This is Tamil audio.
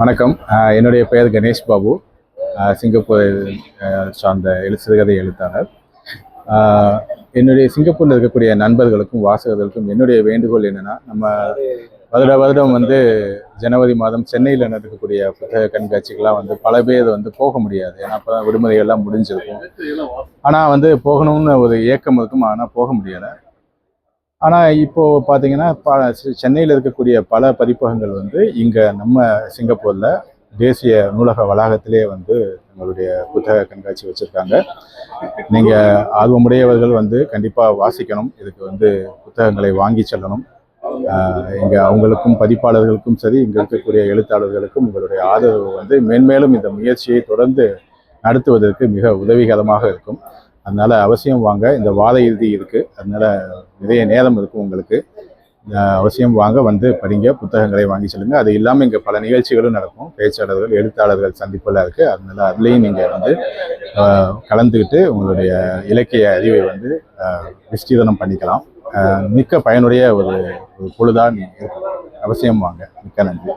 வணக்கம். என்னுடைய பெயர் கணேஷ் பாபு. சிங்கப்பூர் சார்ந்த எழு சிறுகதை எழுத்தாளர். என்னுடைய சிங்கப்பூரில் இருக்கக்கூடிய நண்பர்களுக்கும் வாசகர்களுக்கும் என்னுடைய வேண்டுகோள் என்னென்னா நம்ம வருட வருடம் வந்து ஜனவரி மாதம் சென்னையில் நடக்கக்கூடிய புத்தக கண்காட்சிகள்லாம் வந்து பல பேர் வந்து போக முடியாது. ஏன்னா அப்போ தான் விடுமுறைகள்லாம் முடிஞ்சிருக்கும். ஆனால் வந்து போகணும்னு ஒரு ஏக்கம் இருக்கும் ஆனால் போக முடியலை. ஆனால் இப்போது பார்த்தீங்கன்னா ப சென்னையில் இருக்கக்கூடிய பல பதிப்பகங்கள் வந்து இங்கே நம்ம சிங்கப்பூரில் தேசிய நூலக வளாகத்திலே வந்து நம்மளுடைய புத்தக கண்காட்சி வச்சுருக்காங்க. நீங்கள் ஆர்வமுடையவர்கள் வந்து கண்டிப்பாக வாசிக்கணும். இதுக்கு வந்து புத்தகங்களை வாங்கி செல்லணும். இங்கே அவங்களுக்கும் பதிப்பாளர்களுக்கும் சரி இங்கே இருக்கக்கூடிய எழுத்தாளர்களுக்கும் உங்களுடைய ஆதரவு வந்து மேன்மேலும் இந்த முயற்சியை தொடர்ந்து நடத்துவதற்கு மிக உதவிகரமாக இருக்கும். அதனால் அவசியம் வாங்க. இந்த வார இறுதி இருக்குது அதனால் நிறைய நேரம் இருக்கும் உங்களுக்கு. அவசியம் வாங்க வந்து படிங்க. புத்தகங்களை வாங்கி செல்லுங்க. அது இல்லாமல் இங்கே பல நிகழ்ச்சிகளும் நடக்கும். பேச்சாளர்கள் எழுத்தாளர்கள் சந்திப்பெல்லாம் இருக்குது அதனால் அதுலேயும் நீங்கள் வந்து கலந்துக்கிட்டு உங்களுடைய இலக்கிய அறிவை வந்து அஹ், விஸ்தீரணம் பண்ணிக்கலாம். மிக்க பயனுடைய ஒரு ஒரு பொழுதாக இருக்கும் அவசியம் வாங்க. மிக்க நன்றி.